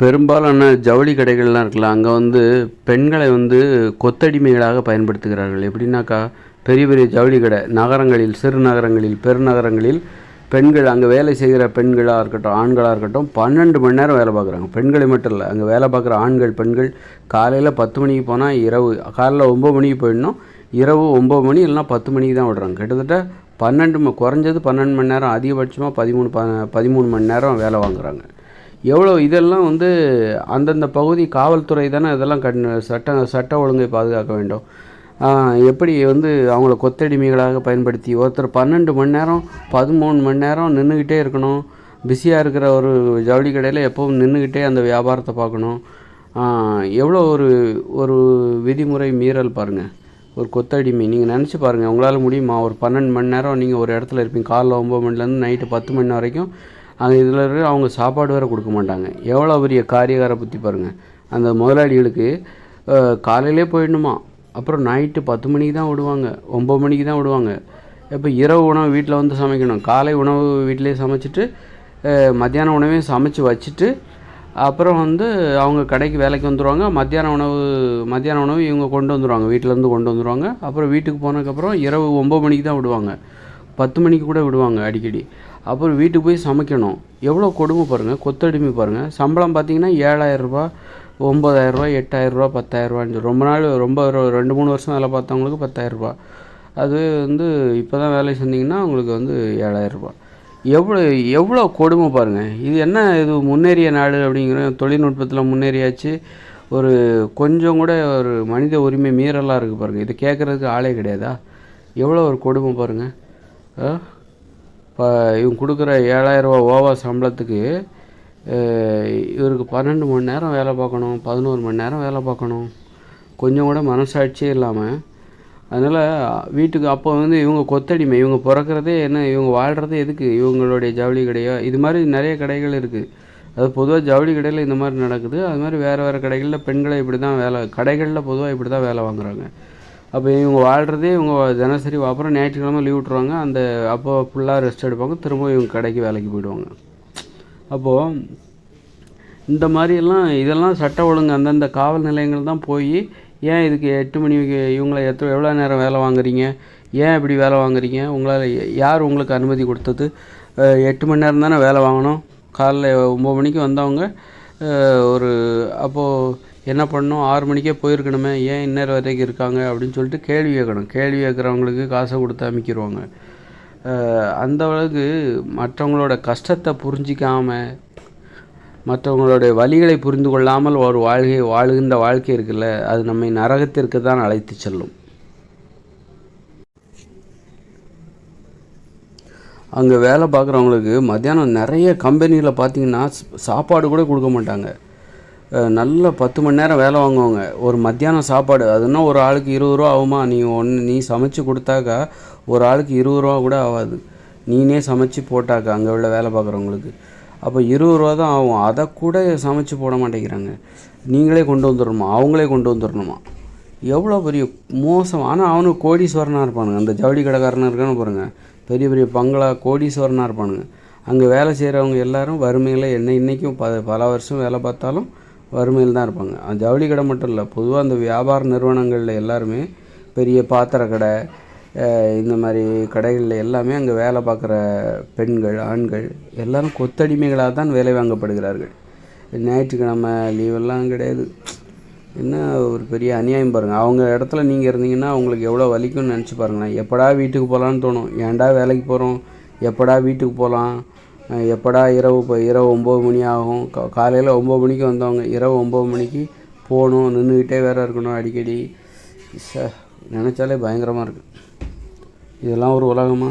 பெரும்பாலான ஜவுளி கடைகள்லாம் இருக்குல்ல அங்கே வந்து பெண்களை வந்து கொத்தடிமைகளாக பயன்படுத்துகிறார்கள். எப்படின்னாக்கா பெரிய பெரிய ஜவுளி கடை நகரங்களில் சிறு நகரங்களில் பெருநகரங்களில் பெண்கள் அங்கே வேலை செய்கிற பெண்களாக இருக்கட்டும் ஆண்களாக இருக்கட்டும் பன்னெண்டு மணி நேரம் வேலை பார்க்குறாங்க. பெண்களை மட்டும் இல்லை அங்கே வேலை பார்க்குற ஆண்கள் பெண்கள் காலையில் பத்து மணிக்கு போனால் இரவு காலையில் ஒம்பது மணிக்கு போயிடணும் இரவு ஒம்பது மணி இல்லைனா பத்து மணிக்கு தான் விடுறாங்க. கிட்டத்தட்ட பன்னெண்டு ம குறைஞ்சது பன்னெண்டு மணி நேரம் அதிகபட்சமாக பதிமூணு ப பதிமூணு மணி நேரம் வேலை வாங்குறாங்க. எவ்வளோ இதெல்லாம் வந்து அந்தந்த பகுதி காவல்துறை தானே இதெல்லாம் கண் சட்ட சட்ட ஒழுங்கை பாதுகாக்க வேண்டும். எப்படி வந்து அவங்கள கொத்தடிமைகளாக பயன்படுத்தி ஒருத்தர் பன்னெண்டு மணி நேரம் பதிமூணு மணி நேரம் நின்றுக்கிட்டே இருக்கணும். பிஸியாக இருக்கிற ஒரு ஜவுளி கடையில் எப்பவும் நின்றுக்கிட்டே அந்த வியாபாரத்தை பார்க்கணும். எவ்வளோ ஒரு ஒரு விதிமுறை மீறல் பாருங்கள் ஒரு கொத்தடிமை. நீங்கள் நினச்சி பாருங்கள் உங்களால் முடியுமா? ஒரு பன்னெண்டு மணி நேரம் நீங்கள் ஒரு இடத்துல இருப்பீங்க. காலைல ஒம்பது மணிலேருந்து நைட்டு பத்து மணி வரைக்கும் அங்கே இதில் இருக்கிற அவங்க சாப்பாடு வேறு கொடுக்க மாட்டாங்க. எவ்வளோ பெரிய காரியகார பற்றி பாருங்கள் அந்த முதலாளிகளுக்கு காலையிலே போயிடணுமா? அப்புறம் நைட்டு பத்து மணிக்கு தான் விடுவாங்க. ஒம்பது மணிக்கு தான் விடுவாங்க. இப்போ இரவு உணவு வீட்டில் வந்து சமைக்கணும். காலை உணவு வீட்டிலே சமைச்சிட்டு மத்தியான உணவையும் சமைச்சு வச்சுட்டு அப்புறம் வந்து அவங்க கடைக்கு வேலைக்கு வந்துடுவாங்க மத்தியான உணவு மத்தியான உணவு இவங்க கொண்டு வந்துடுவாங்க வீட்டிலேருந்து கொண்டு வந்துடுவாங்க அப்புறம் வீட்டுக்கு போனதுக்கப்புறம் இரவு ஒம்பது மணிக்கு தான் விடுவாங்க. பத்து மணிக்கு கூட விடுவாங்க அடிக்கடி. அப்புறம் வீட்டுக்கு போய் சமைக்கணும். எவ்வளோ கொடுமை பாருங்கள் கொத்தடிமை பாருங்கள் சம்பளம் பார்த்தீங்கன்னா ஏழாயிரரூபா ஒம்பதாயிரரூபா எட்டாயிரரூபா பத்தாயிரரூபான்னு ரொம்ப நாள் ரொம்ப ரெண்டு மூணு வருஷம் வேலை பார்த்தவங்களுக்கு பத்தாயிரரூபா அது வந்து இப்போ தான் வேலை செஞ்சிங்கன்னா உங்களுக்கு வந்து ஏழாயிரரூபா எவ்வளோ எவ்வளோ கொடுமை பாருங்கள் இது என்ன இது முன்னேறிய நாடு அப்படிங்கிற தொழில்நுட்பத்தில் முன்னேறியாச்சு. ஒரு கொஞ்சம் கூட ஒரு மனித உரிமை மீறலாக இருக்குது பாருங்கள் இதை கேட்குறதுக்கு ஆளே கிடையாதா? எவ்வளோ ஒரு கொடுமை பாருங்கள் இப்போ இவங்க கொடுக்குற ஏழாயிரரூபா ஓவா சம்பளத்துக்கு இவருக்கு பன்னெண்டு மணி நேரம் வேலை பார்க்கணும் பதினோரு மணி நேரம் வேலை பார்க்கணும். கொஞ்சம் கூட மனசாட்சியே இல்லாமல் அதனால் வீட்டுக்கு அப்போ வந்து இவங்க கொத்தடிமை இவங்க பிறக்கிறதே என்ன இவங்க வாழ்கிறதே எதுக்கு? இவங்களுடைய ஜவுளி கடையோ? இது மாதிரி நிறைய கடைகள் இருக்குது அது பொதுவாக ஜவுளி கடையில் இந்த மாதிரி நடக்குது. அது மாதிரி வேறு வேறு கடைகளில் பெண்களை இப்படி தான் வேலை கடைகளில் பொதுவாக இப்படி தான் வேலை வாங்குறாங்க. அப்போ இவங்க வாழ்கிறதே இவங்க தினசரி அப்புறம் ஞாயிற்றுக்கிழமை லீவ் விட்ருவாங்க அந்த அப்போ ஃபுல்லாக ரெஸ்ட் எடுப்பாங்க. திரும்ப இவங்க கடைக்கு வேலைக்கு போயிடுவாங்க. அப்போது இந்த மாதிரியெல்லாம் இதெல்லாம் சட்ட ஒழுங்கு அந்தந்த காவல் நிலையங்கள் தான் போய் ஏன் இதுக்கு எட்டு மணிக்கு இவங்களை எத்த எவ்வளோ நேரம் வேலை வாங்குறீங்க? ஏன் இப்படி வேலை வாங்குறீங்க? உங்களால் யார் உங்களுக்கு அனுமதி கொடுத்தது? எட்டு மணி நேரம் தானே வேலை வாங்கணும்? காலைல ஒம்பது மணிக்கு வந்தவங்க ஒரு அப்போது என்ன பண்ணணும்? ஆறு மணிக்கே போயிருக்கணுமே. ஏன் இந்நேரம் வரைக்கும் இருக்காங்க? அப்படின்னு சொல்லிட்டு கேள்வி கேட்கணும். கேள்வி கேட்குறவங்களுக்கு காசை கொடுத்து அமைக்கிடுவாங்க அந்த அளவுக்கு மற்றவங்களோட கஷ்டத்தை புரிஞ்சிக்காமல் மற்றவங்களுடைய வழிகளை புரிந்து கொள்ளாமல் ஒரு வாழ்க்கை வாழுகின்ற வாழ்க்கை இருக்குல்ல? அது நம்மை நரகத்திற்கு தான் அழைத்து செல்லும். அங்கே வேலை பார்க்குறவங்களுக்கு மத்தியானம் நிறைய கம்பெனியில் பார்த்தீங்கன்னா சாப்பாடு கூட கொடுக்க மாட்டாங்க. நல்ல பத்து மணி நேரம் வேலை வாங்குவாங்க. ஒரு மத்தியானம் சாப்பாடு அதுன்னா ஒரு ஆளுக்கு இருபது ரூபா ஆகுமா? நீ ஒன்று நீ சமைச்சு கொடுத்தாக்கா ஒரு ஆளுக்கு இருபது ரூபா கூட ஆகாது. நீனே சமைச்சு போட்டாக்கா அங்கே உள்ள வேலை பார்க்குறவங்களுக்கு. அப்போ இருபது ரூபா தான் ஆகும். அதை கூட சமைச்சு போட மாட்டேங்கிறாங்க. நீங்களே கொண்டு வந்துடணுமா? அவங்களே கொண்டு வந்துடணுமா? எவ்வளோ பெரிய மோசம். ஆனால் அவனுக்கு கோடீஸ்வரனாக இருப்பானுங்க. அந்த ஜவுளி கடைக்காரனாக இருக்கான்னு பாருங்கள் பெரிய பெரிய பங்களா கோடீஸ்வரனாக இருப்பானுங்க. அங்கே வேலை செய்கிறவங்க எல்லாரும் வறுமையில் என்ன இன்றைக்கும் ப பல வருஷம் வேலை பார்த்தாலும் வறுமையில் தான் இருப்பாங்க. ஜவுளி கடை மட்டும் இல்லை பொதுவாக அந்த வியாபார நிறுவனங்களில் எல்லாருமே பெரிய பாத்திர கடை இந்த மாதிரி கடைகளில் எல்லாமே அங்கே வேலை பார்க்குற பெண்கள் ஆண்கள் எல்லாரும் கொத்தடிமைகளாக தான் வேலை வாங்கப்படுகிறார்கள். ஞாயிற்றுக்கிழமை லீவெல்லாம் கிடையாது. என்ன ஒரு பெரிய அநியாயம் பாருங்கள் அவங்க இடத்துல நீங்கள் இருந்தீங்கன்னா அவங்களுக்கு எவ்வளோ வலிக்கும்னு நினச்சி பாருங்களேன். எப்படா வீட்டுக்கு போகலான்னு தோணும். ஏன்டா வேலைக்கு போகிறோம் எப்படா வீட்டுக்கு போகலாம் எப்படா இரவு இப்போ இரவு ஒம்பது மணி ஆகும்? கா- காலையில் ஒம்பது மணிக்கு வந்தவங்க இரவு ஒம்பது மணிக்கு போகணும் நின்றுக்கிட்டே வேறு இருக்கணும் அடிக்கடி. ச நினச்சாலே பயங்கரமாக இருக்குது இதெல்லாம் ஒரு உலகமா?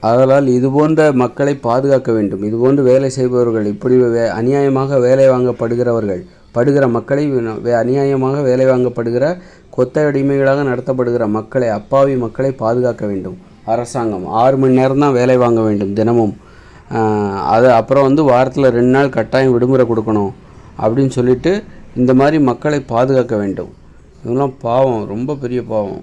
ஆதலால் இது போன்ற மக்களை பாதுகாக்க வேண்டும். இது போன்று வேலை செய்பவர்கள் இப்படி வே அநியாயமாக வேலை வாங்கப்படுகிறவர்கள் படுகிற மக்களை வே அநியாயமாக வேலை வாங்கப்படுகிற கொத்த அடிமைகளாக நடத்தப்படுகிற மக்களை அப்பாவி மக்களை பாதுகாக்க வேண்டும். அரசாங்கம். ஆறு மணி நேரம் தான் வேலை வாங்க வேண்டும் தினமும். அது அப்புறம் வந்து வாரத்தில் ரெண்டு நாள் கட்டாயம் விடுமுறை கொடுக்கணும் அப்படின்னு சொல்லிட்டு இந்த மாதிரி மக்களை பாதுகாக்க வேண்டும். இதெல்லாம் பாவம் ரொம்ப பெரிய பாவம்.